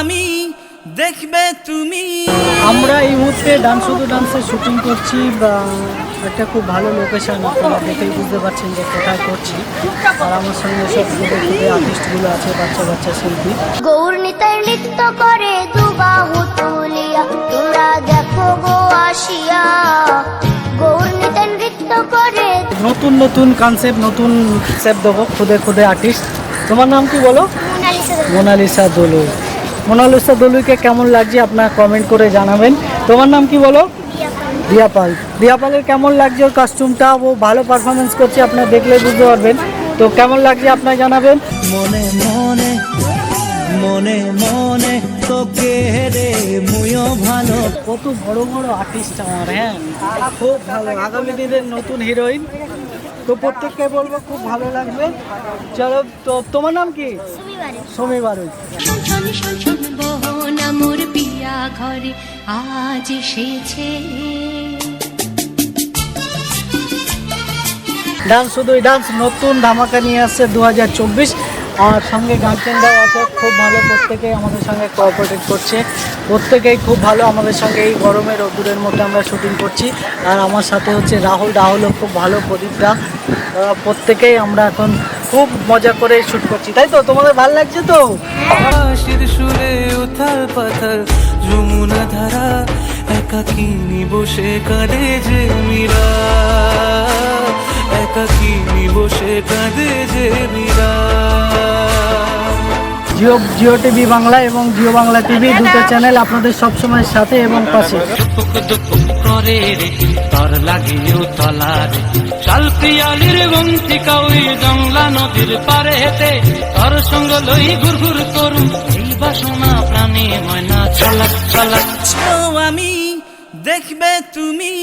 আমি দেখবে তুমি। আমরা এই মুহূর্তে ডান্স শুধু ডান্সের শুটিং করছি বা একটা খুব ভালো লোকেশন আপনারা দেখেই বুঝতে পারছেন যে কোথায় করছি। আর আমার সঙ্গে সব খুদে খুদে আর্টিস্টগুলো আছে বাচ্চা বাচ্চা শিল্পী। গৌর নিতাই নৃত্য করে দুবাহু তুলিয়া তোমরা দেখো গো আসিয়া। গৌর নিতাই নৃত্য করে নতুন নতুন কনসেপ্ট নতুন কনসেপ্ট দেবো খুদে খুদে আর্টিস্ট তোমার নাম কি বলো? মোনালিসা দোলু মোনালিসা দোলুকে কেমন লাগছে আপনারা কমেন্ট করে জানাবেন। তোমার নাম কি বলো? দিয়াপাল দিয়াপালের কেমন লাগছে ওর কাস্টিউমটা ও ভালো পারফরমেন্স করছে আপনারা দেখলে বুঝতে পারবেন। তো কেমন লাগছে আপনারা জানাবেন? মনে মনে মনে মনে তোকে রে মুয়ো ভালো। কত বড় বড় আর্টিস্ট আমার হ্যাঁ। খুব ভালো। আগামী দিনের নতুন হিরোইন তো প্রত্যেককে বলব খুব ভালো লাগবে। চলো তো তোমার নাম কি? বহন মোর ঘরে আজ এসেছে। ডান্স শুধুই ডান্স নতুন ধামাকা নিয়ে আসছে দু হাজার চব্বিশ। আর সঙ্গে গার্জেনরাও আছে, খুব ভালো। প্রত্যেকেই আমাদের সঙ্গে কোঅপারেট করছে। প্রত্যেকেই খুব ভালো। আমাদের সঙ্গে এই গরমে রোদ্দুরের মধ্যে আমরা শুটিং করছি। আর আমার সাথে হচ্ছে রাহুল। রাহুলও খুব ভালো প্রদীপরা প্রত্যেকেই আমরা এখন খুব মজা করে শ্যুট করছি। তাই তো? তোমাদের ভালো লাগছে তো? উথাল পাথাল, যমুনা ধারা বসে কাঁদে যে মীরা। জিও জিও টিভি বাংলা এবং জিও বাংলা টিভি দুটো চ্যানেল আপনাদের সবসময় সাথে এবং পাশে। করে তর লাগে তলা রে শাল পিয়ালির বন্তিকা ওই জংলা নদীর পারে হেতে তর সঙ্গ লই ঘুর ঘুর করুম এই বাসনা প্রাণে ময়না চলাক চলাক আমি দেখবে তুমি।